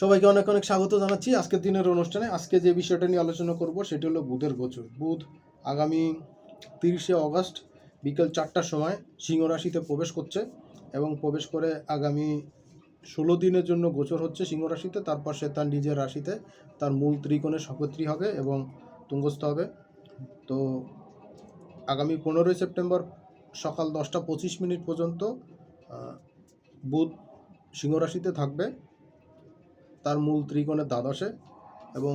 সবাইকে অনেক অনেক স্বাগত জানাচ্ছি আজকের দিনের অনুষ্ঠানে। আজকে যে বিষয়টা নিয়ে আলোচনা করব সেটি হলো বুধের গোচর। বুধ আগামী তিরিশে অগস্ট বিকেল চারটার সময় সিংহ রাশিতে প্রবেশ করছে এবং প্রবেশ করে আগামী ষোলো দিনের জন্য গোচর হচ্ছে সিংহ রাশিতে তারপর সে তার নিজের রাশিতে তার মূল ত্রিকোণে সপত্রী হবে এবং তুঙ্গস্থ হবে। তো আগামী পনেরোই সেপ্টেম্বর সকাল দশটা পঁচিশ মিনিট পর্যন্ত বুধ সিংহ রাশিতে থাকবে। তার মূল ত্রিকোণের দ্বাদশে এবং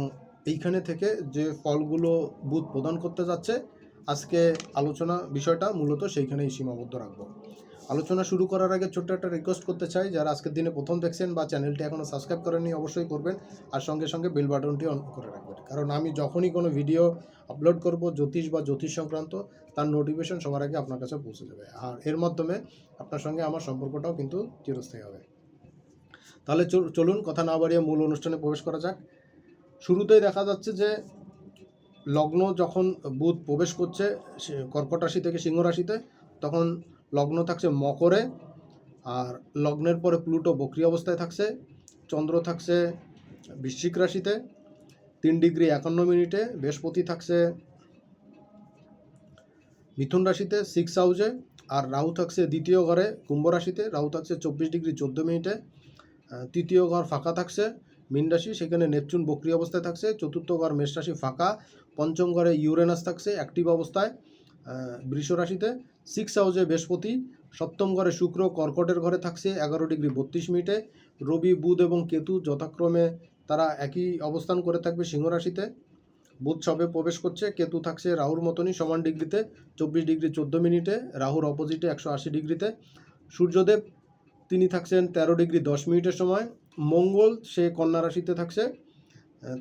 এইখানে থেকে যে ফলগুলো বুধ প্রদান করতে যাচ্ছে, আজকে আলোচনা বিষয়টা মূলত সেইখানেই সীমাবদ্ধ রাখব। আলোচনা শুরু করার আগে ছোট্ট একটা রিকোয়েস্ট করতে চাই, যারা আজকের দিনে প্রথম দেখছেন বা চ্যানেলটি এখনও সাবস্ক্রাইব করেননি অবশ্যই করবেন, আর সঙ্গে সঙ্গে বেল বাটনটি অন করে রাখবেন। কারণ আমি যখনই কোনো ভিডিও আপলোড করব, জ্যোতিষ বা জ্যোতিষ সংক্রান্ত, তার নোটিফিকেশন সবার আগে আপনার কাছে পৌঁছে যাবে। আর এর মাধ্যমে আপনার সঙ্গে আমার সম্পর্কটাও কিন্তু চিরস্থায়ী হবে। তাহলে চল- চলুন, কথা না বাড়িয়ে মূল অনুষ্ঠানে প্রবেশ করা যাক। শুরুতেই দেখা যাচ্ছে যে লগ্ন যখন বুধ প্রবেশ করছে কর্কট রাশি থেকে সিংহ রাশিতে, তখন লগ্ন থাকছে মকরে, আর লগ্নের পরে প্লুটো বক্রি অবস্থায় থাকছে, চন্দ্র থাকছে বৃশ্চিক রাশিতে, তিন ডিগ্রি একান্ন মিনিটে, বৃহস্পতি থাকছে মিথুন রাশিতে সিক্স হাউসে, আর রাহু থাকছে দ্বিতীয় ঘরে কুম্ভ রাশিতে, রাহু থাকছে চব্বিশ ডিগ্রি চোদ্দ মিনিটে তৃতীয় ঘর ফাঁকা থাকছে, মীন রাশি, সেখানে নেপচুন বক্রি অবস্থায় থাকছে, চতুর্থ ঘর মেষ রাশি ফাঁকা, পঞ্চম ঘরে ইউরেনাস থাকছে অ্যাক্টিভ অবস্থায় বৃষ রাশিতে সিক্স হাউসে বৃহস্পতি, সপ্তম ঘরে শুক্র, কর্কটের ঘরে থাকছে, এগারো ডিগ্রি বত্রিশ মিনিটে, রবি, বুধ এবং কেতু যথাক্রমে তারা একই অবস্থান করে থাকবে সিংহ রাশিতে, বুধ সবে প্রবেশ করছে, কেতু থাকছে রাহুর মতনই সমান ডিগ্রিতে, চব্বিশ ডিগ্রি চোদ্দ মিনিটে, রাহুর অপোজিটে একশো আশি ডিগ্রিতে, সূর্যদেব তিনি থাকছেন তেরো ডিগ্রি দশ মিনিটের সময়। মঙ্গল, সে কন্যা রাশিতে থাকছে।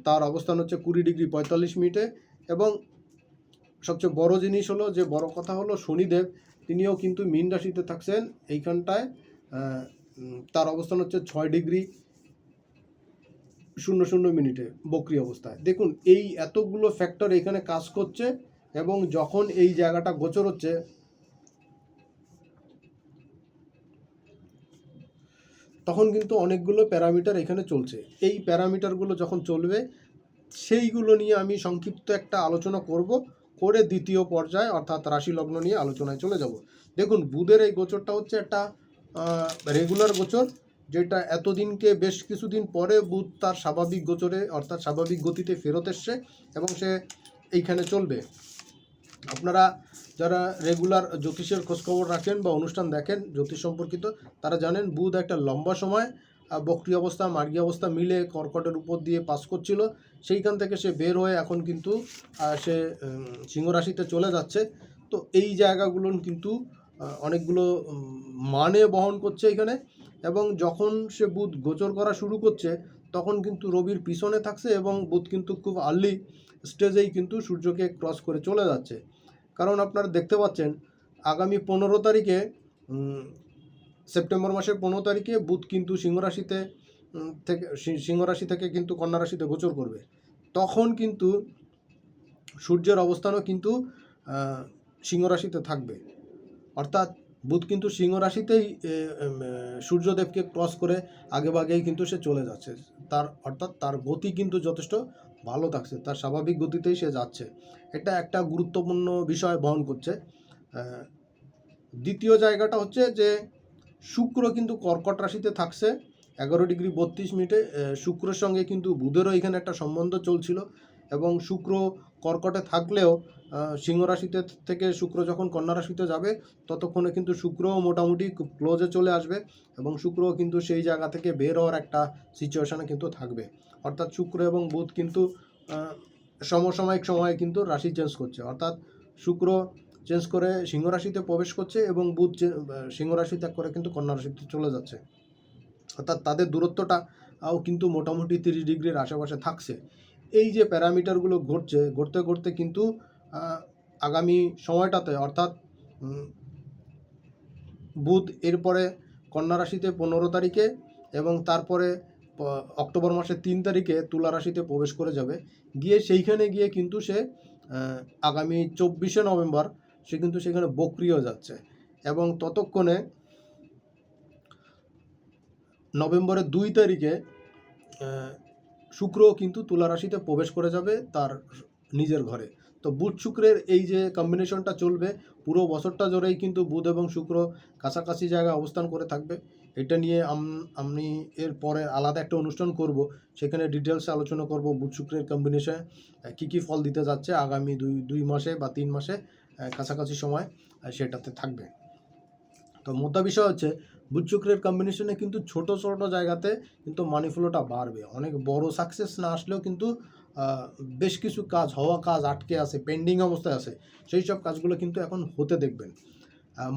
তার অবস্থান হচ্ছে কুড়ি ডিগ্রি পঁয়তাল্লিশ মিনিটে। এবং সবচেয়ে বড় জিনিস হলো, যে বড় কথা হলো শনিদেব, তিনিও কিন্তু মীন রাশিতে থাকছেন। এইখানটায় তার অবস্থান হচ্ছে ছয় ডিগ্রি শূন্য শূন্য মিনিটে বক্রি অবস্থায়। দেখুন, এই এতগুলো ফ্যাক্টর এখানে কাজ করছে এবং যখন এই জায়গাটা গোচর হচ্ছে তখন কিন্তু অনেকগুলো প্যারামিটার এখানে চলছে। এই প্যারামিটারগুলো যখন চলবে, সেইগুলো নিয়ে আমি সংক্ষিপ্ত একটা আলোচনা করব, করে দ্বিতীয় পর্যায়ে, অর্থাৎ রাশি লগ্ন নিয়ে আলোচনায় চলে যাব। দেখুন, বুধের এই গোচরটা হচ্ছে একটা রেগুলার গোচর, যেটা এতদিনকে বেশ কিছুদিন পরে বুধ তার স্বাভাবিক গোচরে, অর্থাৎ স্বাভাবিক গতিতে ফেরত এসছে এবং সে এইখানে চলবে। আপনারা যারা রেগুলার জ্যোতিষের খোঁজখবর রাখেন বা অনুষ্ঠান দেখেন জ্যোতিষ সম্পর্কিত তারা জানেন বুধ একটা লম্বা সময় বক্রি অবস্থা মার্গী অবস্থা মিলে কর্কটের উপর দিয়ে পাস করছিল। সেইখান থেকে সে বের হয়ে এখন কিন্তু সে উম, সিংহ রাশিতে চলে যাচ্ছে। তো এই জায়গাগুলো কিন্তু অনেকগুলো মানে বহন করছে এখানে এবং যখন সে বুধ গোচর করা শুরু করছে তখন কিন্তু রবির পিছনে থাকছে এবং বুধ কিন্তু খুব আর্লি স্টেজেই কিন্তু সূর্যকে ক্রস করে চলে যাচ্ছে। কারণ আপনারা দেখতে পাচ্ছেন আগামী পনেরো তারিখে সেপ্টেম্বর মাসের পনেরো তারিখে বুধ কিন্তু সিংহ রাশিতে উম, থেকে সিংহরাশি থেকে কিন্তু কন্যা রাশিতে গোচর করবে। তখন কিন্তু সূর্যের অবস্থানও কিন্তু সিংহরাশিতে থাকবে। অর্থাৎ বুধ কিন্তু সিংহ রাশিতেই এ, উম, আহ, সূর্যদেবকে ক্রস করে আগে ভাগেই কিন্তু সে চলে যাচ্ছে। তার অর্থাৎ তার গতি কিন্তু যথেষ্ট ভালো থাকছে, তার স্বাভাবিক গতিতেই সে যাচ্ছে। এটা একটা গুরুত্বপূর্ণ বিষয় বহন করছে। দ্বিতীয় জায়গাটা হচ্ছে যে, শুক্র কিন্তু কর্কট রাশিতে থাকছে, এগারো ডিগ্রি বত্রিশ মিনিটে শুক্রের সঙ্গে কিন্তু বুধেরও এখানে একটা সম্বন্ধ চলছিল এবং শুক্র কর্কটে থাকলেও সিংহ রাশিতে থেকে শুক্র যখন কন্যা রাশিতে যাবে, ততক্ষণে কিন্তু শুক্রও মোটামুটি ক্লোজে চলে আসবে এবং শুক্রও কিন্তু সেই জায়গা থেকে বের হওয়ার একটা সিচুয়েশানে কিন্তু থাকবে। অর্থাৎ শুক্র এবং বুধ কিন্তু সমসাময়িক সময়ে কিন্তু রাশি চেঞ্জ করছে। অর্থাৎ শুক্র চেঞ্জ করে সিংহ রাশিতে প্রবেশ করছে এবং বুধ সিংহ রাশি ত্যাগ করে কিন্তু কন্যা রাশিতে চলে যাচ্ছে। অর্থাৎ তাদের দূরত্বটা আও কিন্তু মোটামুটি তিরিশ ডিগ্রির আশেপাশে থাকছে। এই যে প্যারামিটারগুলো ঘটছে, ঘটতে ঘটতে কিন্তু আগামী সময়টাতে অর্থাৎ বুধ এরপরে কন্যা রাশিতে পনেরো তারিখে এবং তারপরে অক্টোবর মাসের তিন তারিখে তুলা রাশিতে প্রবেশ করে যাবে। গিয়ে সেইখানে গিয়ে কিন্তু সে আগামী চব্বিশে নভেম্বর সে কিন্তু সেখানে বক্রিয় যাচ্ছে এবং ততক্ষণে নভেম্বরের দুই তারিখে শুক্র কিন্তু তুলা রাশিতে প্রবেশ করে যাবে তার নিজের ঘরে। তো বুধ শুক্রের এই যে কম্বিনেশনটা চলবে, পুরো বছরটা জুড়েই কিন্তু বুধ এবং শুক্র কাছাকাছি জায়গায় অবস্থান করে থাকবে। এটা নিয়ে আমি এর পরে আলাদা একটা অনুষ্ঠান করব, সেখানে ডিটেলসে আলোচনা করব বুধ শুক্রের কম্বিনেশনে কী কী ফল দিতে যাচ্ছে আগামী দুই দুই মাসে বা তিন মাসে কাছাকাছি সময় সেটাতে থাকবে। তো মোদ্দা বিষয় হচ্ছে, বুধ শুক্রের কম্বিনেশনে কিন্তু ছোট ছোট জায়গাতে কিন্তু মানি ফ্লোটা বাড়বে। অনেক বড় সাকসেস না আসলেও কিন্তু বেশ কিছু কাজ, হওয়া কাজ আটকে আছে পেন্ডিং অবস্থায় আছে, সেই সব কাজগুলো কিন্তু এখন হতে দেখবেন।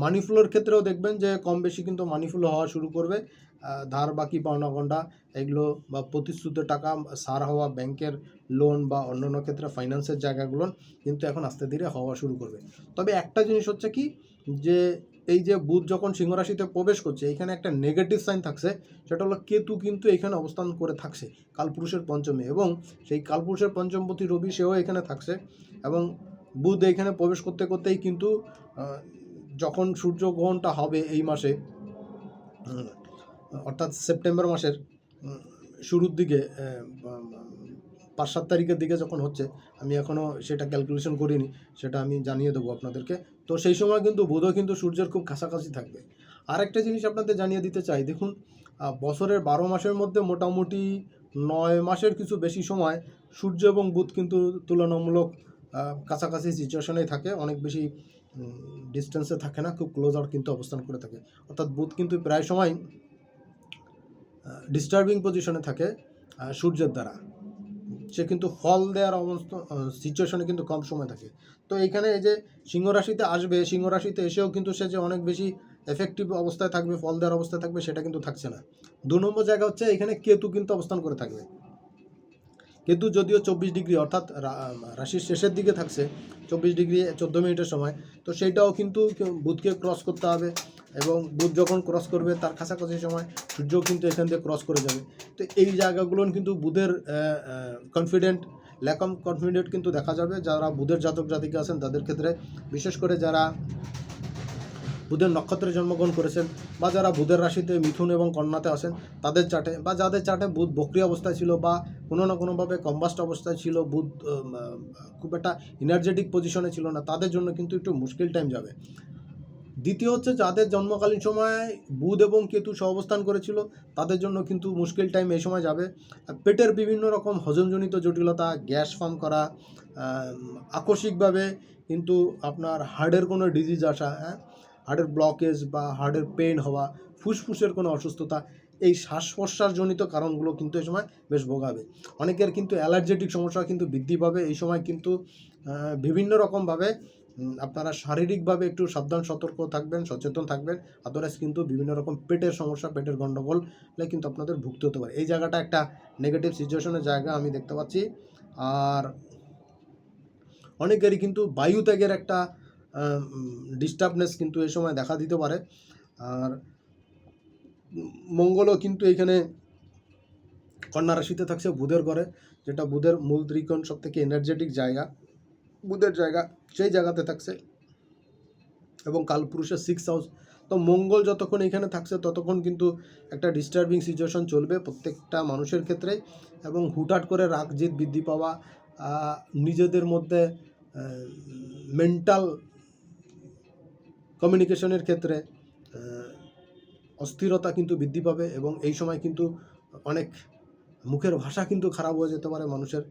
মানি ফ্লোর ক্ষেত্রেও দেখবেন যে কম বেশি কিন্তু মানি ফ্লো হওয়া শুরু করবে। ধার বাকি পাওনা গন্ডা এগুলো বা প্রতিশ্রুত টাকা সার হওয়া ব্যাংকের লোন বা অন্যান্য ক্ষেত্রে ফাইন্যান্সের জায়গাগুলো কিন্তু এখন আস্তে ধীরে হওয়া শুরু করবে। তবে একটা জিনিস হচ্ছে কি, যে এই যে বুধ যখন সিংহ রাশিতে প্রবেশ করছে, এখানে একটা নেগেটিভ সাইন থাকছে, সেটা হলো কেতু কিন্তু এখানে অবস্থান করে থাকছে, কালপুরুষের পঞ্চমে এবং সেই কালপুরুষের পঞ্চমপতি রবি সেও এখানে থাকছে এবং বুধ এখানে প্রবেশ করতে করতেই কিন্তু যখন সূর্যগ্রহণটা হবে এই মাসে অর্থাৎ সেপ্টেম্বর মাসের শুরুর দিকে পাঁচ সাত তারিখের দিকে যখন হচ্ছে, আমি এখনও সেটা ক্যালকুলেশন করিনি, সেটা আমি জানিয়ে দেবো আপনাদেরকে। তো সেই সময় কিন্তু বুধও কিন্তু সূর্যের খুব কাছাকাছি থাকবে। আরেকটা জিনিস আপনাদের জানিয়ে দিতে চাই, দেখুন বছরের বারো মাসের মধ্যে মোটামুটি নয় মাসের কিছু বেশি সময় সূর্য এবং বুধ কিন্তু তুলনামূলক কাছাকাছি সিচুয়েশনেই থাকে। অনেক বেশি ডিস্টেন্সে থাকে না, খুব ক্লোজার কিন্তু অবস্থান করে থাকে। অর্থাৎ বুধ কিন্তু প্রায় সময় ডিস্টার্বিং পজিশনে থাকে সূর্যের দ্বারা। সে কিন্তু ফল দেওয়ার অবস্থা সিচুয়েশনে কিন্তু কম সময় থাকে। তো এইখানে এই যে সিংহ রাশিতে আসবে, সিংহ রাশিতে এসেও কিন্তু সে যে অনেক বেশি এফেক্টিভ অবস্থায় থাকবে, ফল দেওয়ার অবস্থায় থাকবে, সেটা কিন্তু থাকছে না। দু নম্বর জায়গা হচ্ছে, এখানে কেতু কিন্তু অবস্থান করে থাকবে। কেতু যদিও চব্বিশ ডিগ্রি অর্থাৎ রাশির শেষের দিকে থাকছে, চব্বিশ ডিগ্রি চোদ্দ মিনিটের সময়, তো সেইটাও কিন্তু বুধকে ক্রস করতে হবে এবং বুধ যখন ক্রস করবে তার কাছাকাছি সময় সূর্যও কিন্তু এখান দিয়ে ক্রস করে যাবে। তো এই জায়গাগুলো কিন্তু বুধের কনফিডেন্ট ল্যাক অফ কনফিডেন্ট কিন্তু দেখা যাবে। যারা বুধের জাতক জাতিকা আছেন তাদের ক্ষেত্রে, বিশেষ করে যারা বুধের নক্ষত্রে জন্মগ্রহণ করেছেন বা যারা বুধের রাশিতে মিথুন এবং কন্যাতে আসেন তাদের চাটে বা যাদের চাটে বুধ বক্রিয় অবস্থায় ছিল বা কোনো না কোনোভাবে কম্বাস্ট অবস্থায় ছিল, বুধ খুব একটা এনার্জেটিক পজিশনে ছিল না, তাদের জন্য কিন্তু একটু মুশকিল টাইম যাবে। দ্বিতীয় হচ্ছে যাদের জন্মকালীন সময় বুধ এবং কেতু সহাবস্থান করেছিল, তাদের জন্য কিন্তু মুশকিল টাইম এই সময় যাবে। পেটের বিভিন্ন রকম হজমজনিত জটিলতা, গ্যাস ফর্ম করা আকস্মিকভাবে কিন্তু আপনার হার্টের কোনো ডিজিজ আসা হ্যাঁ হার্টের ব্লকেজ বা হার্টের পেন হওয়া, ফুসফুসের কোনো অসুস্থতা, এই শ্বাস প্রশ্বাসজনিত কারণগুলো কিন্তু এই সময় বেশ ভোগাবে। অনেকের কিন্তু অ্যালার্জেটিক সমস্যা কিন্তু বৃদ্ধি পাবে। এই সময় কিন্তু বিভিন্ন রকমভাবে আপনারা শারীরিকভাবে একটু সাবধান, সতর্ক থাকবেন, সচেতন থাকবেন। আদারওয়াইজ কিন্তু বিভিন্ন রকম পেটের সমস্যা, পেটের গণ্ডগোল কিন্তু আপনাদের ভুগতে হতে পারে। এই জায়গাটা একটা নেগেটিভ সিচুয়েশনের জায়গা আমি দেখতে পাচ্ছি। আর অনেকেরই কিন্তু বায়ু ত্যাগের একটা ডিস্টার্বনেস কিন্তু এই সময় দেখা দিতে পারে। আর মঙ্গলও কিন্তু এখানে কন্যা রাশিতে থাকছে, বুধের ঘরে, যেটা বুধের মূল ত্রিকোণ সব থেকে এনার্জেটিক জায়গা। বুধের জায়গা, সেই জায়গাতে থাকছে। এবং কালপুরুষের সিক্স হাউস তো মঙ্গল যতক্ষণ এখানে থাকছে, ততক্ষণ কিন্তু একটা ডিস্টার্বিং সিচুয়েশন চলবে প্রত্যেকটা মানুষের ক্ষেত্রে এবং হুটহাট করে রাগ জিদ বৃদ্ধি পাওয়া নিজেদের মধ্যে মেন্টাল কমিউনিকেশনের ক্ষেত্রে অস্থিরতা কিন্তু বৃদ্ধি পাবে এবং এই সময় কিন্তু অনেক মুখের ভাষা কিন্তু খারাপ হয়ে যেতে পারে মানুষের।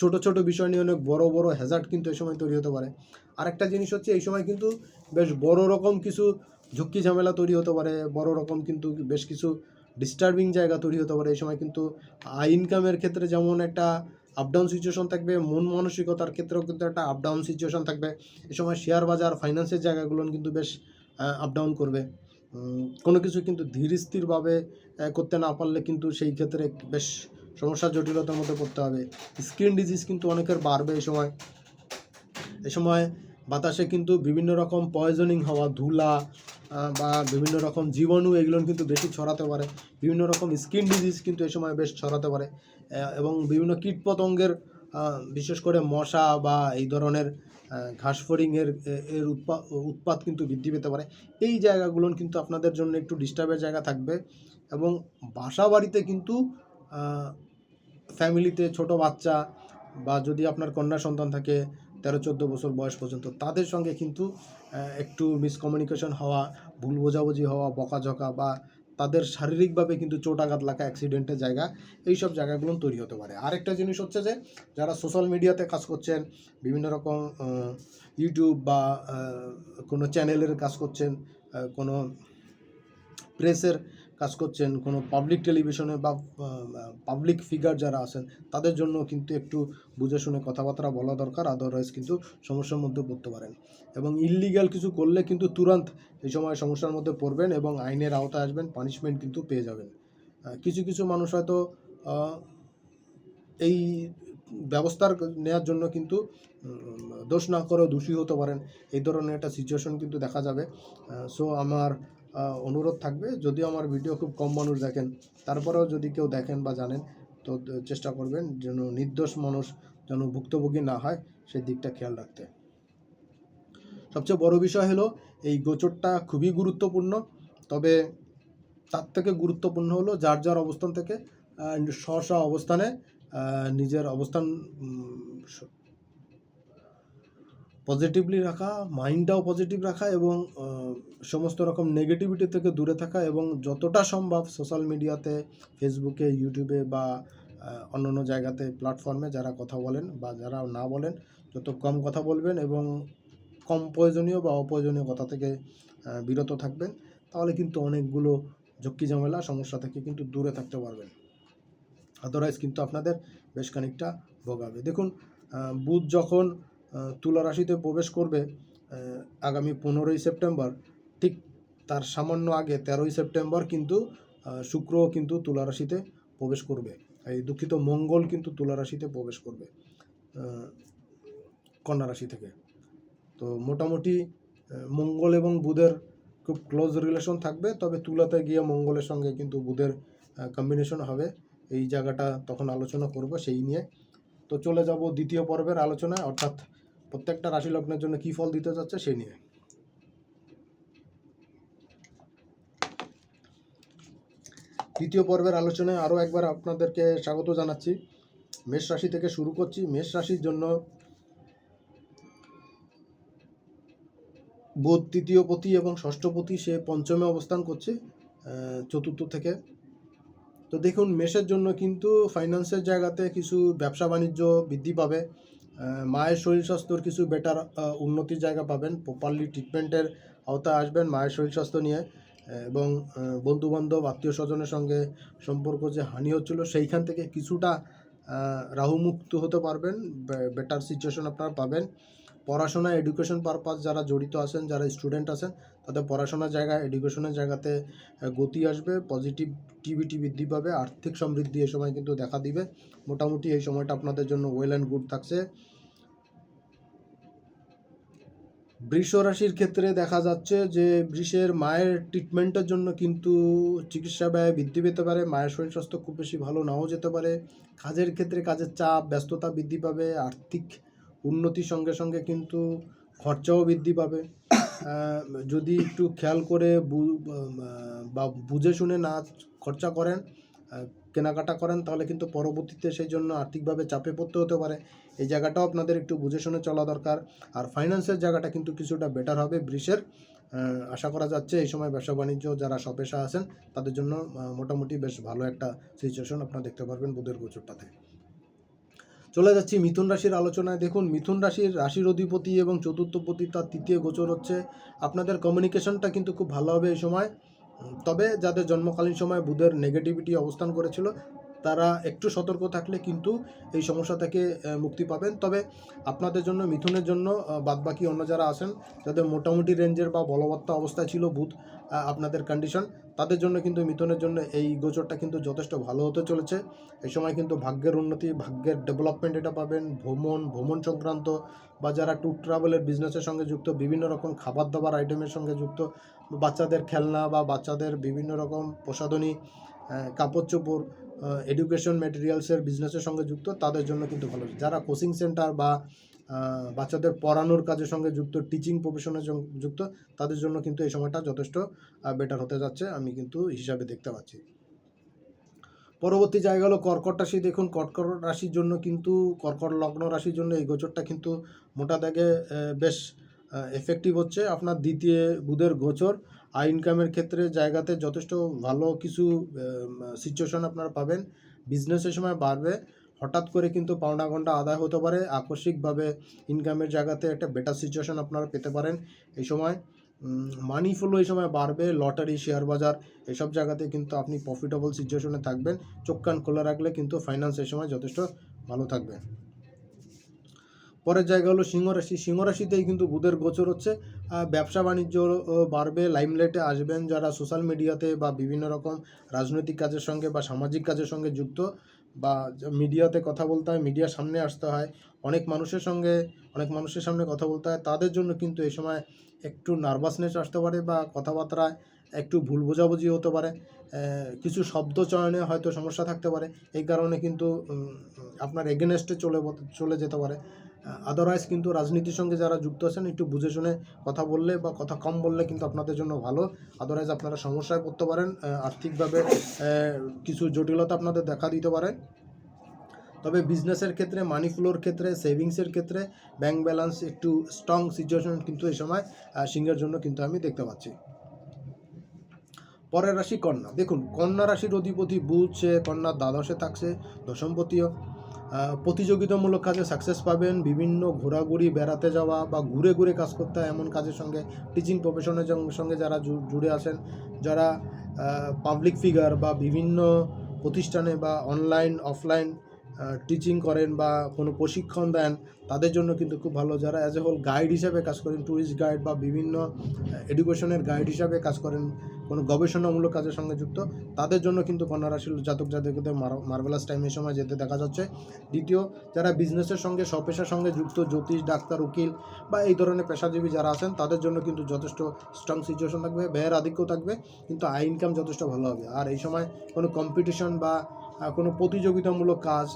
ছোট ছোট বিষয় নিয়ে অনেক বড় বড় হ্যাজার্ড কিন্তু এই সময় তৈরি হতে পারে। আরেকটা জিনিস হচ্ছে, এই সময় কিন্তু বেশ বড় রকম কিছু ঝুঁকি ঝামেলা তৈরি হতে পারে, বড় রকম কিন্তু বেশ কিছু ডিস্টার্বিং জায়গা তৈরি হতে পারে। এই সময় কিন্তু ইনকামের ক্ষেত্রে যেমন একটা আপ ডাউন সিচুয়েশন থাকবে, মন মানসিকতার ক্ষেত্রেও কিন্তু একটা আপ ডাউন সিচুয়েশন থাকবে। এই সময় শেয়ার বাজার ফাইন্যান্সের জায়গাগুলো কিন্তু বেশ আপ ডাউন করবে। কোনো কিছু কিন্তু ধীর স্থিরভাবে করতে না পারলে কিন্তু সেই ক্ষেত্রে বেশ সমস্যা জটিলতার মধ্যে পড়তে হবে। স্কিন ডিজিজ কিন্তু অনেকের বাড়বে এই সময়। এ সময় বাতাসে কিন্তু বিভিন্ন রকম পয়জনিং হওয়া, ধুলা বা বিভিন্ন রকম জীবাণু এগুলো কিন্তু বেশি ছড়াতে পারে। বিভিন্ন রকম স্কিন ডিজিজ কিন্তু এই সময় বেশ ছড়াতে পারে। এবং বিভিন্ন কীটপতঙ্গের বিশেষ করে মশা বা এই ধরনের ঘাসফড়িংয়ের এর উৎপাদ কিন্তু বৃদ্ধি পেতে পারে। এই জায়গাগুলো কিন্তু আপনাদের জন্য একটু ডিস্টার্বের জায়গা থাকবে এবং বাসা বাড়িতে কিন্তু ফ্যামিলিতে ছোট বাচ্চা বা যদি আপনার কন্যা সন্তান থাকে তেরো চোদ্দ বছর বয়স পর্যন্ত, তাদের সঙ্গে কিন্তু একটু মিসকমিউনিকেশন হওয়া, ভুল বোঝাবুঝি হওয়া, বকাঝকা বা তাদের শারীরিকভাবে কিন্তু চোট আঘাত লাগা অ্যাক্সিডেন্টের জায়গা, এইসব জায়গাগুলো তৈরি হতে পারে। আরেকটা জিনিস হচ্ছে যে, যারা সোশ্যাল মিডিয়াতে কাজ করছেন, বিভিন্ন রকম ইউটিউব বা কোনো চ্যানেলের কাজ করছেন কোনো প্রেসের কাজ করছেন, কোনো পাবলিক টেলিভিশনে বা পাবলিক ফিগার যারা আছেন, তাদের জন্য কিন্তু একটু বুঝে শুনে কথাবার্তা বলা দরকার আদারওয়াইজ কিন্তু সমস্যার মধ্যে পড়তে পারেন। এবং ইললিগ্যাল কিছু করলে কিন্তু তুরন্ত এই সময় সমস্যার মধ্যে পড়বেন এবং আইনের আওতায় আসবেন পানিশমেন্ট কিন্তু পেয়ে যাবেন। কিছু কিছু মানুষ হয়তো এই ব্যবস্থার নেওয়ার জন্য কিন্তু দোষ না করেও দোষী হতে পারেন। এই ধরনের একটা সিচুয়েশন কিন্তু দেখা যাবে। সো আমার অনুরোধ থাকবে। যদিও আমার ভিডিও খুব কম মানুষ দেখেন, তারপরেও যদি কেউ দেখেন বা জানেন, তো চেষ্টা করবেন যেন নির্দোষ মানুষ যেন ভুক্তভোগী না হয় সেই দিকটা খেয়াল রাখতে। সবচেয়ে বড় বিষয় হলো, এই গোচরটা খুবই গুরুত্বপূর্ণ। তবে তার থেকে গুরুত্বপূর্ণ হলো যার যার অবস্থান থেকে স্ব স্ব অবস্থানে নিজের অবস্থান পজিটিভলি রাখা মাইন্ডটাও পজিটিভ রাখা এবং সমস্ত রকম নেগেটিভিটি থেকে দূরে থাকা এবং যতটা সম্ভব সোশ্যাল মিডিয়াতে ফেসবুকে ইউটিউবে বা আহ, অন্যান্য জায়গাতে প্ল্যাটফর্মে যারা কথা বলেন বা যারা না বলেন যত কম কথা বলবেন এবং কম প্রয়োজনীয় বা অপ্রয়োজনীয় কথা থেকে বিরত থাকবেন তাহলে কিন্তু অনেকগুলো ঝক্কি ঝামেলা সমস্যা থেকে কিন্তু দূরে থাকতে পারবেন। আদারওয়াইজ কিন্তু আপনাদের বেশ খানিকটা ভোগাবে দেখুন বুধ যখন তুলা রাশিতে প্রবেশ করবে আগামী পনেরোই সেপ্টেম্বর। ঠিক তার সামান্য আগে তেরোই সেপ্টেম্বর কিন্তু শুক্র কিন্তু তুলা রাশিতে প্রবেশ করবে। এই দুঃখিত মঙ্গল কিন্তু তুলা রাশিতে প্রবেশ করবে কন্যা রাশি থেকে। তো মোটামুটি মঙ্গল এবং বুধের খুব ক্লোজ রিলেশন থাকবে, তবে তুলাতে গিয়ে মঙ্গলের সঙ্গে কিন্তু বুধের কম্বিনেশন হবে। এই জায়গাটা তখন আলোচনা করব, সেই নিয়ে। তো চলে যাব দ্বিতীয় পর্বের আলোচনায়, অর্থাৎ প্রত্যেকটা রাশি লগ্নের জন্য কী ফল দিতে যাচ্ছে সে নিয়ে। দ্বিতীয় পর্বের আলোচনায় আরও একবার আপনাদেরকে স্বাগত জানাচ্ছি। মেষ রাশি থেকে শুরু করছি। মেষ রাশির জন্য বুধ তৃতীয় পতি এবং ষষ্ঠপতি সে পঞ্চমে অবস্থান করছে চতুর্থ থেকে। তো দেখুন, মেষের জন্য কিন্তু ফাইন্যান্সের জায়গাতে কিছু ব্যবসা বাণিজ্য বৃদ্ধি পাবে। মায়ের শরীর স্বাস্থ্যর কিছু বেটার উন্নতির জায়গা পাবেন। প্রপারলি ট্রিটমেন্টের আওতায় আসবেন মায়ের শরীর স্বাস্থ্য নিয়ে। এবং বন্ধু বান্ধব আত্মীয় স্বজনের সঙ্গে সম্পর্ক যে হানি হচ্ছিল, সেইখান থেকে কিছুটা রাহুমুক্ত হতে পারবেন। বেটার সিচুয়েশন আপনারা পাবেন। পড়াশোনা এডুকেশন পারপাস যারা জড়িত আছেন, যারা স্টুডেন্ট আছেন, তাদের পড়াশোনার জায়গায় এডুকেশনের জায়গাতে গতি আসবে পজিটিভ টিভিটি বৃদ্ধি পাবে, আর্থিক সমৃদ্ধি এই সময় কিন্তু দেখা দিবে। মোটামুটি এই সময়টা আপনাদের জন্য ওয়েল অ্যান্ড গুড থাকছে। বৃষ রাশির ক্ষেত্রে দেখা যাচ্ছে যে বৃষের মায়ের ট্রিটমেন্টের জন্য কিন্তু চিকিৎসা ব্যয় বৃদ্ধি পেতে পারে, মায়ের শরীর স্বাস্থ্য খুব বেশি ভালো নাও যেতে পারে। কাজের ক্ষেত্রে কাজের চাপ, ব্যস্ততা বৃদ্ধি পাবে, আর্থিক উন্নতির সঙ্গে সঙ্গে কিন্তু খরচাও বৃদ্ধি পাবে। যদি একটু খেয়াল করে বু- বুঝে শুনে না খরচা করেন কেনাকাটা করেন, তাহলে কিন্তু পরবর্তীতে সেই জন্য আর্থিকভাবে চাপে পড়তে হতে পারে। এই জায়গাটাও আপনাদের একটু বুঝে শুনে চলা দরকার। আর ফাইন্যান্সের জায়গাটা কিন্তু কিছুটা বেটার হবে বৃষের আশা করা যাচ্ছে এই সময় ব্যবসা বাণিজ্য যারা সপেশা আছেন, তাদের জন্য মোটামুটি বেশ ভালো একটা সিচুয়েশন আপনারা দেখতে পারবেন বুধের গোচরটাতে। চলে যাচ্ছি মিথুন রাশির আলোচনায়। দেখুন, মিথুন রাশির রাশির অধিপতি এবং চতুর্থপতি তার তৃতীয় গোচর হচ্ছে। আপনাদের কমিউনিকেশনটা কিন্তু খুব ভালো হবে এই সময়। তবে যাদের জন্মকালীন সময় বুধের নেগেটিভিটি অবস্থান করেছিল তারা একটু সতর্ক থাকলে কিন্তু এই সমস্যা থেকে মুক্তি পাবেন। তবে আপনাদের জন্য মিথুনের জন্য বাদবাকি অন্য যারা আছেন যাদের মোটামুটি রেঞ্জের বা বলবত্তা অবস্থায় ছিল আহ, আপনাদের কন্ডিশন তাদের জন্য কিন্তু মিথুনের জন্য এই গোচরটা কিন্তু যথেষ্ট ভালো হতে চলেছে। এই সময় কিন্তু ভাগ্যের উন্নতি ভাগ্যের ডেভেলপমেন্ট এটা পাবেন। ভ্রমণ ভ্রমণ সংক্রান্ত বা যারা ট্যুর ট্রাভেলের বিজনেসের সঙ্গে যুক্ত বিভিন্ন রকম খাবার দাবার আইটেমের সঙ্গে যুক্ত বাচ্চাদের খেলনা বা বাচ্চাদের বিভিন্ন রকম প্রসাধনী কাপড় চোপড় এডুকেশন ম্যাটেরিয়ালসের বিজনেসের সঙ্গে যুক্ত, তাদের জন্য কিন্তু ভালো। যারা কোচিং সেন্টার বা বাচ্চাদের পড়ানোর কাজের সঙ্গে যুক্ত টিচিং প্রফেশনের যুক্ত, তাদের জন্য কিন্তু এই সময়টা যথেষ্ট বেটার হতে যাচ্ছে, আমি কিন্তু হিসাবে দেখতে পাচ্ছি। পরবর্তী জায়গা হলো কর্কট রাশি। দেখুন, কর্কট রাশির জন্য কিন্তু, কর্কট লগ্ন রাশির জন্য এই গোচরটা কিন্তু মোটা দাগে বেশ এফেক্টিভ হচ্ছে। আপনার দ্বিতীয় বুধের গোচর আই ইনকামের ক্ষেত্রে জায়গাতে যথেষ্ট ভালো কিছু সিচুয়েশন আপনারা পাবেন। বিজনেসের সময় বাড়বে। হঠাৎ করে কিন্তু পাওনা ঘণ্টা আদায় হতে পারে। আকস্মিকভাবে ইনকামের জায়গাতে একটা বেটার সিচুয়েশন আপনারা পেতে পারেন এই সময়। মানি ফ্লো এই সময় বাড়বে। লটারি শেয়ার বাজার এসব জায়গাতে কিন্তু আপনি প্রফিটেবল সিচুয়েশনে থাকবেন। চোখ কান খোলা রাখলে কিন্তু ফাইন্যান্স এই সময় যথেষ্ট ভালো থাকবে। পরের জায়গা হলো সিংহ রাশি। সিংহ রাশিতেই কিন্তু বুধের গোচর হচ্ছে। ব্যবসা বাণিজ্য বাড়বে, লাইমলাইটে আসবেন যারা সোশ্যাল মিডিয়াতে বা বিভিন্ন রকম রাজনৈতিক কাজের সঙ্গে বা সামাজিক কাজের সঙ্গে যুক্ত বা মিডিয়াতে কথা বলতে হয়, মিডিয়ার সামনে আসতে হয়। অনেক মানুষের সঙ্গে, অনেক মানুষের সামনে কথা বলতে হয়। তাদের জন্য কিন্তু এই সময় একটু নার্ভাসনেস আসতে পারে বা কথাবার্তায় একটু ভুল বোঝাবুঝি হতে পারে। কিছু শব্দ চয়নে হয়তো সমস্যা থাকতে পারে। এই কারণে কিন্তু আপনার এগেনস্টে চলে চলে যেতে পারে। আদারওয়াইজ কিন্তু রাজনীতির সঙ্গে যারা যুক্ত আছেন, একটু বুঝে শুনে কথা বললে বা কথা কম বললে কিন্তু আপনাদের জন্য ভালো। আদারওয়াইজ আপনারা সমস্যায় পড়তে পারেন আর্থিকভাবে কিছু জটিলতা আপনাদের দেখা দিতে পারে। তবে বিজনেসের ক্ষেত্রে মানি ফ্লোর ক্ষেত্রে সেভিংসের ক্ষেত্রে ব্যাংক ব্যালেন্স একটু স্ট্রং সিচুয়েশন কিন্তু এই সময় সিংহের জন্য কিন্তু আমি দেখতে পাচ্ছি। পরের রাশি কন্যা। দেখুন, কন্যা রাশির অধিপতি বুধ, সে কন্যার দ্বাদশে থাকছে, দশমপতিও। প্রতিযোগিতামূলক কাজে সাকসেস পাবেন, বিভিন্ন ঘোরাঘুরি, বেড়াতে যাওয়া বা ঘুরে ঘুরে কাজ করতে হয় এমন কাজের সঙ্গে টিচিং প্রফেশনের সঙ্গে যারা জুড়ে আছেন, যারা পাবলিক ফিগার বা বিভিন্ন প্রতিষ্ঠানে বা অনলাইন অফলাইন টিচিং করেন বা কোনো প্রশিক্ষণ দেন, তাদের জন্য কিন্তু খুব ভালো। যারা অ্যাজ এ হোল গাইড হিসাবে কাজ করেন ট্যুরিস্ট গাইড বা বিভিন্ন এডুকেশনের গাইড হিসাবে কাজ করেন, কোনো গবেষণামূলক কাজের সঙ্গে যুক্ত, তাদের জন্য কিন্তু কন্যা জাতক জাতকদের মার্বেলাস টাইমের সময় যেতে দেখা যাচ্ছে। দ্বিতীয়, যারা বিজনেসের সঙ্গে স্বপেশার সঙ্গে যুক্ত, জ্যোতিষ, ডাক্তার, উকিল বা এই ধরনের পেশাজীবী যারা আছেন, তাদের জন্য কিন্তু যথেষ্ট স্ট্রং সিচুয়েশন থাকবে, ব্যয়ের আধিক্য থাকবে, কিন্তু আয় ইনকাম যথেষ্ট ভালো হবে। আর এই সময় কোনো কম্পিটিশন বা কোনো প্রতিযোগিতামূলক কাজ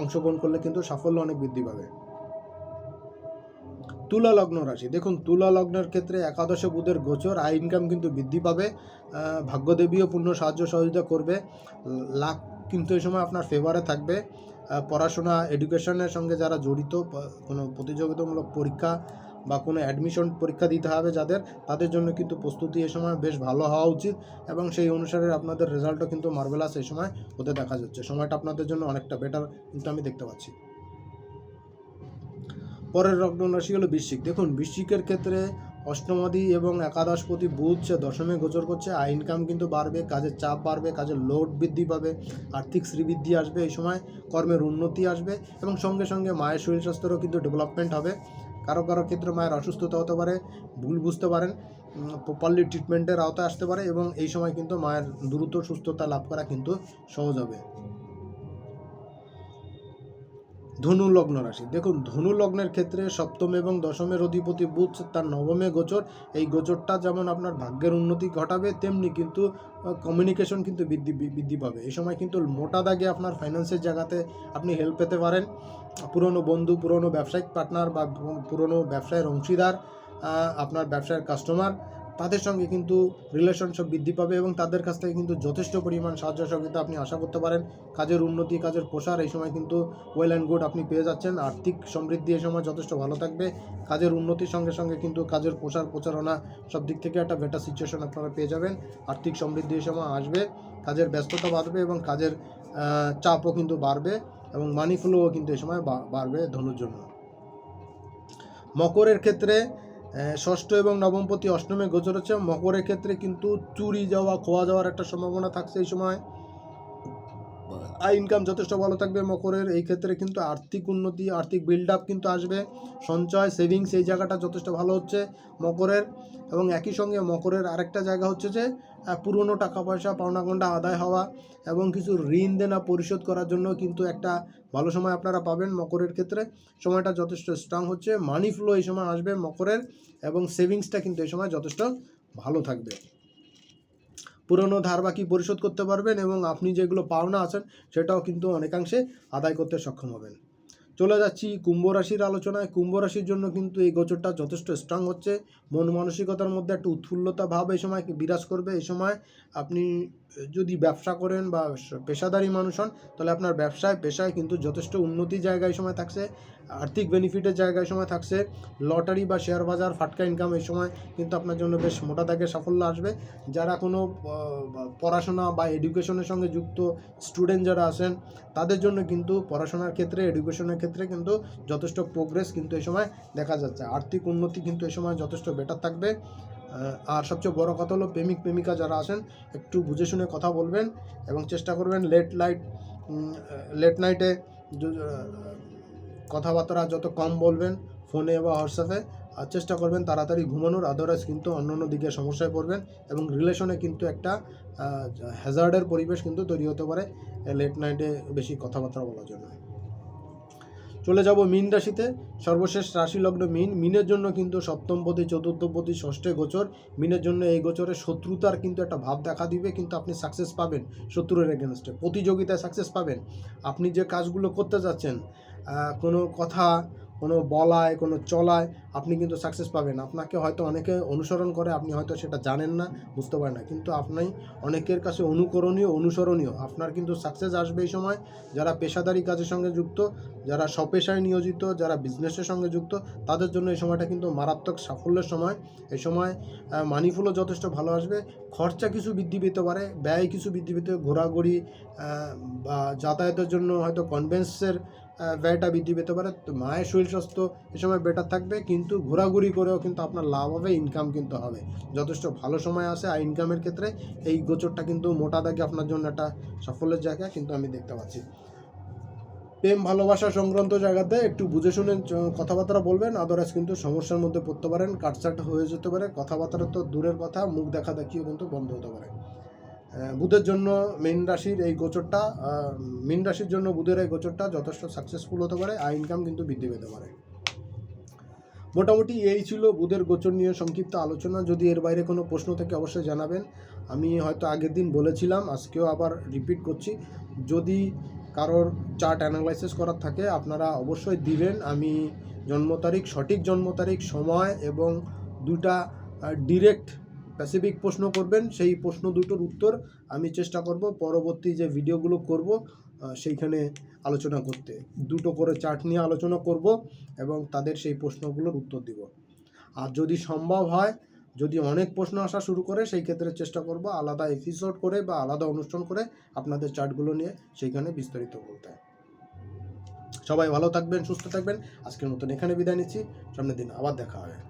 অংশগ্রহণ করলে কিন্তু সাফল্য অনেক বৃদ্ধি পাবে। তুলা লগ্ন রাশি। দেখুন, তুলা লগ্নের ক্ষেত্রে একাদশে বুধের গোচর, আয় ইনকাম কিন্তু বৃদ্ধি পাবে ভাগ্যদেবীও পূর্ণ সাহায্য সহযোগিতা করবে, লাখ কিন্তু এই সময় আপনার ফেভারে থাকবে। পড়াশোনা এডুকেশনের সঙ্গে যারা জড়িত কোনো প্রতিযোগিতামূলক পরীক্ষা বা কোনো অ্যাডমিশন পরীক্ষা দিতে হবে যাদের, তাদের জন্য কিন্তু প্রস্তুতি এ সময় বেশ ভালো হওয়া উচিত এবং সেই অনুসারে আপনাদের রেজাল্টও কিন্তু মার্বেলাস এই সময় হতে দেখা যাচ্ছে। সময়টা আপনাদের জন্য অনেকটা বেটার কিন্তু আমি দেখতে পাচ্ছি। পরের লগ্ন রাশি হলো বৃশ্চিক। দেখুন, বৃশ্চিকের ক্ষেত্রে অষ্টমাদি এবং একাদশপতি বুধ সে দশমে গোচর করছে, আয় ইনকাম কিন্তু বাড়বে, কাজের চাপ বাড়বে, কাজের লোড বৃদ্ধি পাবে, আর্থিক শ্রীবৃদ্ধি আসবে এই সময়, কর্মের উন্নতি আসবে এবং সঙ্গে সঙ্গে মায়ের শরীর স্বাস্থ্যেরও কিন্তু ডেভেলপমেন্ট হবে। কারও কারও ক্ষেত্রে মায়ের অসুস্থতা হতে পারে, ভুল বুঝতে পারেন প্রপারলি ট্রিটমেন্টের আওতায় আসতে পারে এবং এই সময় কিন্তু মায়ের দ্রুত সুস্থতা লাভ করা কিন্তু সহজ হবে। ধনু লগ্ন রাশি দেখুন ধনু লগ্নের ক্ষেত্রে সপ্তম এবং দশমের অধিপতি বুধ, তার নবমে গোচর। এই গোচরটা যেমন আপনার ভাগ্যের উন্নতি ঘটাবে, তেমনি কিন্তু কমিউনিকেশন কিন্তু বৃদ্ধি বৃদ্ধি পাবে। এই সময় কিন্তু মোটা দাগে আপনার ফাইন্যান্সের জায়গাতে আপনি হেল্প পেতে পারেন। পুরনো বন্ধু, পুরনো ব্যবসায়িক পার্টনার বা পুরনো ব্যবসায়ের অংশীদার আপনার ব্যবসায়ের কাস্টমার তাদের সঙ্গে কিন্তু রিলেশনশিপ বৃদ্ধি পাবে এবং তাদের কাছ থেকে কিন্তু যথেষ্ট পরিমাণ সাহায্য সহযোগিতা আপনি আশা করতে পারেন। কাজের উন্নতি, কাজের প্রসার এই সময় কিন্তু ওয়েল অ্যান্ড গুড আপনি পেয়ে যাচ্ছেন। আর্থিক সমৃদ্ধি এই সময় যথেষ্ট ভালো থাকবে। কাজের উন্নতির সঙ্গে সঙ্গে কিন্তু কাজের প্রসার, প্রচারণা সব দিক থেকে একটা বেটার সিচুয়েশন আপনারা পেয়ে যাবেন। আর্থিক সমৃদ্ধি এই সময় আসবে, কাজের ব্যস্ততা বাড়বে এবং কাজের চাপও কিন্তু বাড়বে এবং মানি ফ্লোও কিন্তু এই সময় বাড়বে ধনুর জন্য। মকরের ক্ষেত্রে ষষ্ঠ এবং নবমপতি অষ্টমে গোচর হচ্ছে। মকরের ক্ষেত্রে কিন্তু চুরি যাওয়া, খোয়া যাওয়ার একটা সম্ভাবনা থাকছে এই সময়। আয় ইনকাম যথেষ্ট ভালো থাকবে মকরের, এই ক্ষেত্রে কিন্তু আর্থিক উন্নতি, আর্থিক বিল্ড আপ কিন্তু আসবে। সঞ্চয় সেভিংস এই জায়গাটা যথেষ্ট ভালো হচ্ছে মকরের। এবং একই সঙ্গে মকরের আরেকটা জায়গা হচ্ছে যে পুরনো টাকা পয়সা পাওনা গন্ডা আদায় হওয়া এবং কিছু ঋণ দেনা পরিশোধ করার জন্য কিন্তু একটা ভালো সময় আপনারা পাবেন মকরের ক্ষেত্রে। সময়টা যথেষ্ট স্ট্রং হচ্ছে। মানি ফ্লো এই সময় আসবে মকরের এবং সেভিংসটা কিন্তু এই সময় যথেষ্ট ভালো থাকবে। পুরনো ধার বাকি পরিশোধ করতে পারবেন এবং আপনি যেগুলো পাওনা আছেন সেটাও কিন্তু অনেকাংশে আদায় করতে সক্ষম হবেন। চলে যাচ্ছি কুম্ভ রাশির আলোচনায়। কুম্ভ রাশির জন্য কিন্তু এই গোচরটা যথেষ্ট স্ট্রং হচ্ছে। মন মানসিকতার মধ্যে একটা উৎফুল্লতা ভাব এই সময় বিরাজ করবে। এই সময় আপনি যদি ব্যবসা করেন বা পেশাদারি মানুষ হন, তাহলে আপনার ব্যবসায়, পেশায় কিন্তু যথেষ্ট উন্নতি জায়গায় সময় থাকছে, আর্থিক বেনিফিটের জায়গায় সময় থাকছে লটারি বা শেয়ার বাজার, ফাটকা ইনকাম এই সময় কিন্তু আপনার জন্য বেশ মোটা দাগের সাফল্য আসবে। যারা কোনো পড়াশোনা বা এডুকেশনের সঙ্গে যুক্ত স্টুডেন্ট যারা আছেন, তাদের জন্য কিন্তু পড়াশোনার ক্ষেত্রে এডুকেশনের ক্ষেত্রে কিন্তু যথেষ্ট প্রোগ্রেস কিন্তু এই সময় দেখা যাচ্ছে। আর্থিক উন্নতি কিন্তু এই সময় যথেষ্ট বেটার থাকবে। আর সবচেয়ে বড় কথা হলো প্রেমিক, প্রেমিকা যারা আছেন, একটু বুঝে শুনে কথা বলবেন এবং চেষ্টা করবেন লেট লাইট লেট নাইটে কথাবার্তা যত কম বলবেন ফোনে বা হোয়াটসঅ্যাপে, আর চেষ্টা করবেন তাড়াতাড়ি ঘুমানোর আদারওয়াইজ কিন্তু অন্য অন্য দিকে সমস্যায় পড়বেন এবং রিলেশনে কিন্তু একটা হ্যাজার্ডের পরিবেশ কিন্তু তৈরি হতে পারে লেট নাইটে বেশি কথাবার্তা বলার জন্য। চলে যাব মিন রাশিতে। সর্বশেষ রাশি লগ্ন মিন, মিনের জন্য কিন্তু সপ্তমপতি চতুর্থপতি ষষ্ঠে গোচর। মিনের জন্য এই গোচরে শত্রুতার কিন্তু একটা ভাব দেখা দিবে, কিন্তু আপনি সাকসেস পাবেন শত্রুর এগেনস্টে প্রতিযোগিতায় সাকসেস পাবেন। আপনি যে কাজগুলো করতে যাচ্ছেন কোনো কথা কোনো বলায়, কোনো চলায় আপনি কিন্তু সাকসেস পাবেন। আপনাকে হয়তো অনেকে অনুসরণ করে, আপনি হয়তো সেটা জানেন না, বুঝতে পারেন না। কিন্তু আপনি অনেকের কাছে অনুকরণীয়, অনুসরণীয়। আপনার কিন্তু সাকসেস আসবে এই সময় যারা পেশাদারি কাজের সঙ্গে যুক্ত, যারা স্বপেশায় নিয়োজিত, যারা বিজনেসের সঙ্গে যুক্ত, তাদের জন্য এই সময়টা কিন্তু মারাত্মক সাফল্যের সময়। এই সময় মানি ফ্লো যথেষ্ট ভালো আসবে। খরচা কিছু বৃদ্ধি পেতে পারে, ব্যয় কিছু বৃদ্ধি পেতে ঘোরাঘুরি বা যাতায়াতের জন্য হয়তো কনভেন্সের ব্যয়টা বৃদ্ধি পেতে পারে। তো মায়ের শরীর স্বাস্থ্য এ সময় বেটার থাকবে, কিন্তু ঘোরাঘুরি করেও কিন্তু আপনার লাভ হবে ইনকাম কিন্তু হবে। যথেষ্ট ভালো সময় আসে আর ইনকামের ক্ষেত্রে এই গোচরটা কিন্তু মোটা দাগে আপনার জন্য একটা সাফল্যের জায়গা কিন্তু আমি দেখতে পাচ্ছি। প্রেম ভালোবাসা সংক্রান্ত জায়গাতে একটু বুঝে শুনে কথাবার্তা বলবেন। আদারওয়াইজ কিন্তু সমস্যার মধ্যে পড়তে পারেন। কাটসাট হয়ে যেতে পারে। কথাবার্তা তো দূরের কথা, মুখ দেখা দেখিও কিন্তু বন্ধ হতে পারে। বুধের জন্য মীন রাশির এই গোচরটা মীন রাশির জন্য বুধের এই গোচরটা যথেষ্ট সাকসেসফুল হতে পারে। আর ইনকাম কিন্তু বৃদ্ধি পেতে পারে। মোটামুটি এই ছিল বুধের গোচর নিয়ে সংক্ষিপ্ত আলোচনা। যদি এর বাইরে কোনো প্রশ্ন থেকে অবশ্যই জানাবেন। আমি হয়তো আগের দিন বলেছিলাম, আজকেও আবার রিপিট করছি। যদি কারোর চার্ট অ্যানালাইসিস করার থাকে, আপনারা অবশ্যই দিবেন। আমি জন্ম তারিখ, সঠিক জন্ম তারিখ, সময় এবং দুটা ডিরেক্ট স্পেসিফিক প্রশ্ন করবেন। সেই প্রশ্ন দুটোর উত্তর আমি চেষ্টা করব পরবর্তী যে ভিডিওগুলো করব সেইখানে আলোচনা করতে। দুটো করে চার্ট নিয়ে আলোচনা করব এবং তাদের সেই প্রশ্নগুলোর উত্তর দিব। আর যদি সম্ভব হয় যদি অনেক প্রশ্ন আসা শুরু করে, সেই ক্ষেত্রে চেষ্টা করব আলাদা এপিসোড করে বা আলাদা অনুষ্ঠান করে আপনাদের চার্টগুলো নিয়ে সেইখানে বিস্তারিত বলতে। সবাই ভালো থাকবেন, সুস্থ থাকবেন। আজকের মতন এখানে বিদায় নিচ্ছি। সামনের দিন আবার দেখা হবে।